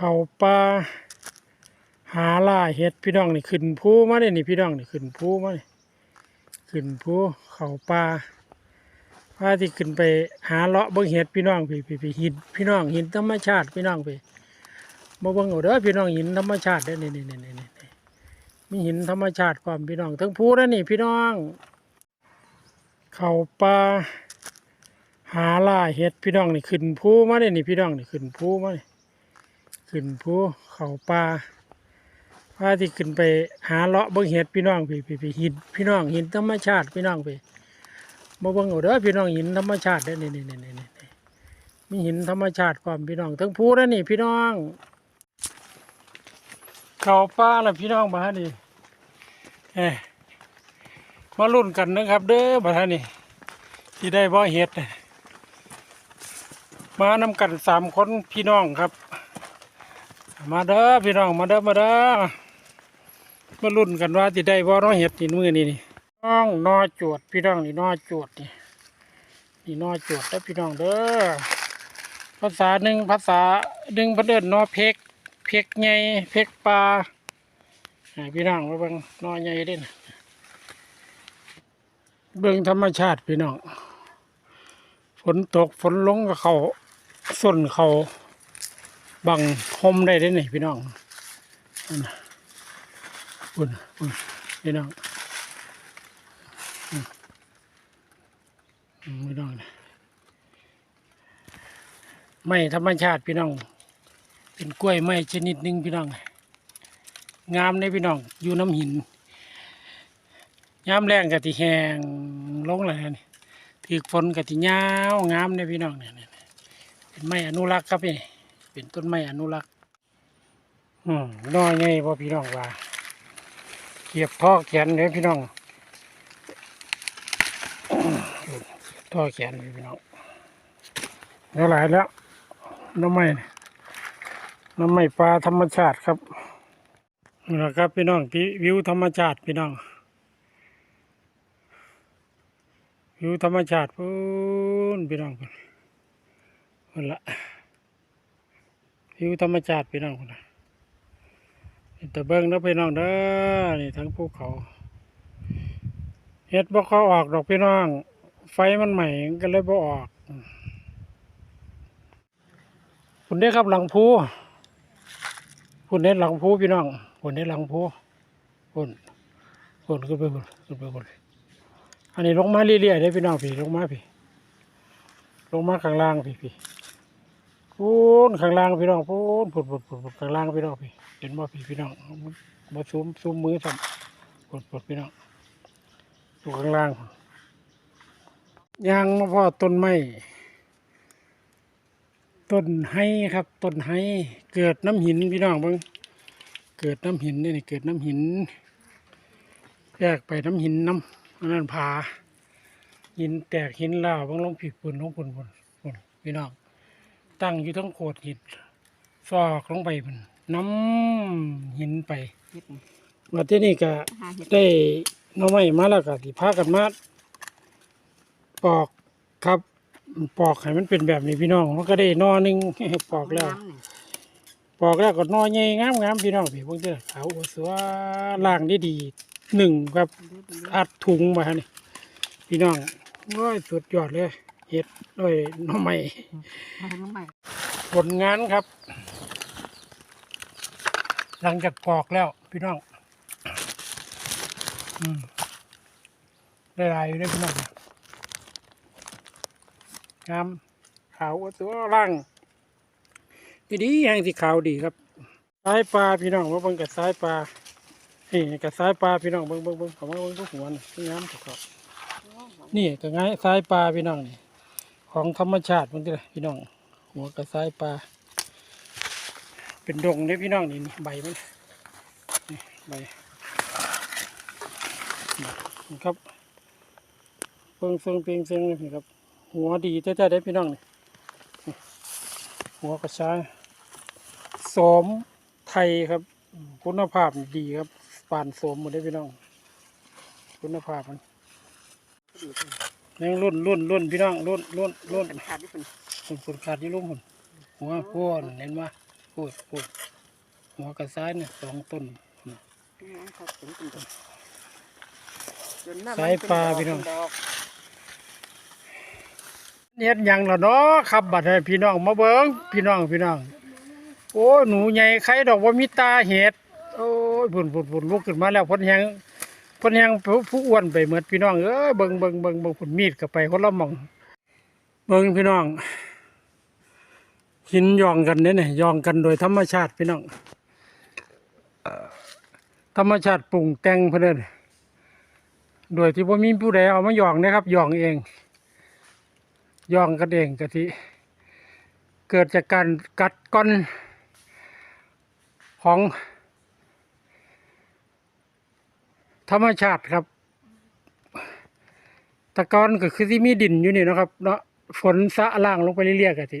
เขาป่าหาล่าเห็ดพี่น้องนี่ขึ้นภูมาเนี่ยนี่พี่น้องนี่ขึ้นภูมาเนี่ยขึ้นภูเขาป่าว่าที่ขึ้นไปหาเลาะเบิ่งเห็ดพี่น้องพี่พี่พี่หินพี่น้องหินธรรมชาติพี่น้องพี่มาเบิ่งเอาเด้อพี่น้องหินธรรมชาติเด้อนี่นี่นี่นี่นี่มีหินธรรมชาติความพี่น้องทั้งภูแล้วนี่พี่น้อง เขาป่าหาล่าเห็ดพี่น้องนี่ขึ้นภูมาเนี่ยนี่พี่น้องนี่ขึ้นภูมาเนี่ย ขึ้นภูเขาป่าว่าที่ขึ้นไปหาเลาะเบิ่งเห็ดพี่น้องพี่พี่พี่หินพี่น้องหินธรรมชาติพี่น้องพี่มาเบิ่งเอาเด้อพี่น้องหินธรรมชาติเด้อนี่นี่นี่นี่นี่มีหินธรรมชาติความพี่น้องทั้งภูแล้วนี่พี่น้อง เขาป่าแล้วพี่น้องบ้านนี่เอ้ยมาลุ้นกันนะครับ เด้อบ้านนี่ที่ได้บ่เห็ด มานำกันสามคนพี่น้องครับ มาเด้อพี่น้องมาเด้อมาเด้อมาลุ้นกันว่าที่ได้บ่เน้อเห็ดนี่มือนี่นี่น้องนอจวดพี่น้องนี่นอจวดนี่นี่นอจวดแล้วพี่น้องเด้อภาษาหนึ่งภาษาหนึ่งประเดินนอเพกเพกใหญ่เพกปลาพี่น้องมาเบิ่งนอใหญ่เด้นะเบื้องธรรมชาติพี่น้องฝนตกฝนลงกับเขาส้นเขา บังคมได้ได้ไหนพี่น้องนะอุ่นอุ่นพี่น้องอือืมพี่น้องนะไม่ธรรมชาติพี่น้อง เป็นกล้วยไม้ชนิดหนึ่งพี่น้อง งามเลยพี่น้อง อยู่น้ำหินยามแรงกะทิแหงลงเลยนี่ถือฝนกะทิยาวงามเนี่ยพี่น้องเนี่ยเป็นไม้อนุรักษ์ครับนี่ เป็นต้นไม้อนุรักษ์อืมน้อยไงพ่พี่น้องว่าเกียบท่อแขนเลยพี่น้องท่อแขนเลยพี่น้องเท่าไหลายแล้วน้ำไม้น้ำไม้ปลาธรรมชาติครับนี่แหละครับพี่น้องที่วิวธรรมชาติพี่น้องอยู่ธรรมชาติพูนพี่น้องคนละ อยู่ธรรมชาติพี่น้องคนะแต่เบิ้งแล้วพี่น้องเด้อนี่ทั้งภูเขาเฮ็ดบ่เขาออกดอกพี่น้อง ไฟมันใหม่ก็เลยบ่ออกคุณได้ครับหลังภูคุณได้หลังภูพี่น้องคุณได้หลังภูคุณคุณขึ้นไปคุณขึ้นไปคุณอันนี้ลงมาเรื่อยๆได้พี่น้องพี่ลงมาพี่ลงมาข้างล่างพี่พี่ พูนข้างล่างพี่น้องพูนพูดพูดพูดพูดข้างล่างพี่น้องพี่เห็นบ่พี่พี่น้องบ่ซูมซูมมือสั่นพูดพูดพี่น้องอยู่ข้างล่างยางมาพ่อต้นไม้ต้นไห้ครับต้นไห้เกิดน้ำหินพี่น้องบิ่งเกิดน้ำหินนี่เกิดน้ำหิน แยกไปน้ำหินน้ำอันนั้นผาหินแตกหินลาวบางลงผิดปุ่นลงปุ่นปุ่นปุ่นพี่น้อง ตั้งอยู่ทั้งโขดหินซอกลงไปปุ่นน้ำหินไปเฮ็ดนี่มาที่นี่ก็หาเฮ็ดได้หน้องไม้มาแล้วก็ที่พากันมาปอกครับปอกให้มันเป็นแบบนี้พี่น้อง มันก็ได้หนอหนึง ปอกแล้ว น้ำนี่ปอกแล้วก็หนอใหญ่งามงามๆพี่น้องพี่พวกเจ้าขาวสวยล่างได้ดีหนึ่งครับดูดูอัดถุงมาฮะนี่พี่น้องโอ้ยสุดยอดเลย เห็ดด้วยหน้องใหม่เอาน้ำใหม่ผลงานครับ หลังจากปอกแล้วพี่น้องอืมได้ลายอยู่ได้อพี่น้องงามขาวตัวร่างดีๆแห่งที่ขาวดีครับสายปลาพี่น้องมาเบิ่งกับสายปลานี่กับสายปลาพี่น้องเบิ่งเบิ่งเบิ่งเขามาเบิ่งทุกหัวนี่งามถูกครับนี่ก็ง่ายสายปลาพี่น้องนี่ ของธรรมชาติมันเลยพี่น้อง หัวกระสายปลา เป็นดงเลยพี่น้องนี่นี่ใบมันนี่ใบนี่ครับเปิงเซิงเปียงเซิงนี่ครับ หัวดีแท้ๆได้พี่น้องนี่หัวกระชายสมไทยครับ คุณภาพดีครับปานสมหมดเลยพี่น้อง คุณภาพมัน ยังรุ่นรุ่นรุ่นพี่น้องรุ่นรุ่นรุ่นขาดที่เพิ่นคนคนขาดที่ลุ่มคนหัวพวนเห็นว่าพูดพูดหัวกระซ้ายเนี่ยสองต้นครับผมเป็นดอกจนหน้สายปลาพี่น้องเป็ดกเฮ็ดหยังล่ะเนาะครับบัดให้พี่น้องมาเบิ่งพี่น้องพี่น้อง โอ้หนูใหญ่ใครดอกว่ามีตาเห็ดโอ้ยพุ่นพุ่นพุ่นลุกขึ้นมาแล้วเพ่นแหง เพ่นแหงผู้อ้วนไปเหมือนพี่น้องเอ้ยเบิ่งเบิ่งเบิ่งเบิ่งพุ่นมีดก็ไปคนละม่อง เบิ่งพี่น้อง หินยองกันเนี่ยนี่ยองกันโดยธรรมชาติพี่น้องธรรมชาติปรุงแต่งเพิ่นเด้อโดยที่บ่มีผู้ใดเอามายองนะครับยองเองยองกันเองกะทิเกิดจากการกัดก้อนของ ธรรมชาติครับ ตะกอนก็คือที่มีดินอยู่นี่นะครับ เนาะฝนสะล่างลงไปเรื่อยๆกะทิ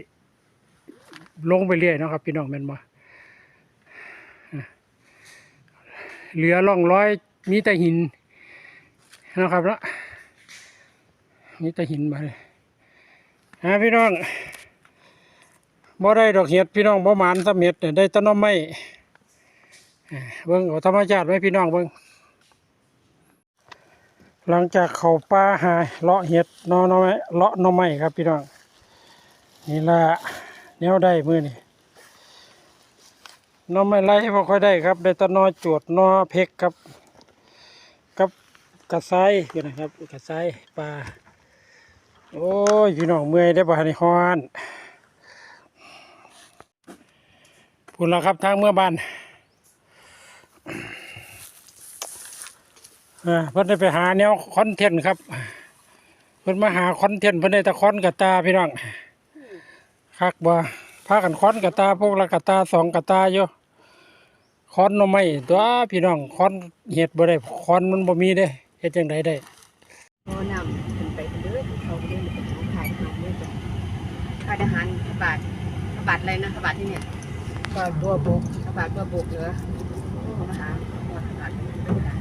ลงไปเรื่อยเนะครับ พี่น้องแม่นบ่เหลือร่องร้อยมีแต่หินนะครับเนะมีแต่หินมาเลยฮะพี่น้องบ่ได้ดอกเห็ดพี่น้องบ่หมานสำเห็ดเนี่ยได้ต้นน้อไม้อ่เบิ่งเอาธรรมชาติไว้พี่น้องเบิ่ง หลังจากเขาป่าหายเลาะเห็ดนอนอไม้เลาะนอไม้ครับพี่น้องนี่ละแนวได้มือนี่นอไม่ไล่พอค่อยได้ครับได้ตะนอจวดนอเพกครับ กับกระไซอยู่นะครับกระไซปลาโอ้ยพี่น้องเมื่อยได้บ่ในฮอนพูดแล้วครับทางเมื่อบ้านอ่า เพิ่นได้ไปหาแนวคอนเทนต์ครับ เพิ่นมาหาคอนเทนต์เพิ่นได้แตะคอนกับตาพี่น้องคักบ่พากันค้อนกะตาพวกละกะตาสองกะตาอยู่ค้อนหน่อไม้ตัวพี่น้องค้อนเห็ดบ่ได้ค้อนมันบ่มีเด้เฮ็ดจังไดได้โอ้น้ำขึ้นไปเรื่อยเขาไปเรื่อยเป็นของขายอาหารเรื่อยจ้ะขายอาหารพระบาทพระบาทอะไรนะพระบาทที่เนี่ยบ้านบัวบกพระบาทตัวโบกเหรอโอ้มาหาพระบาท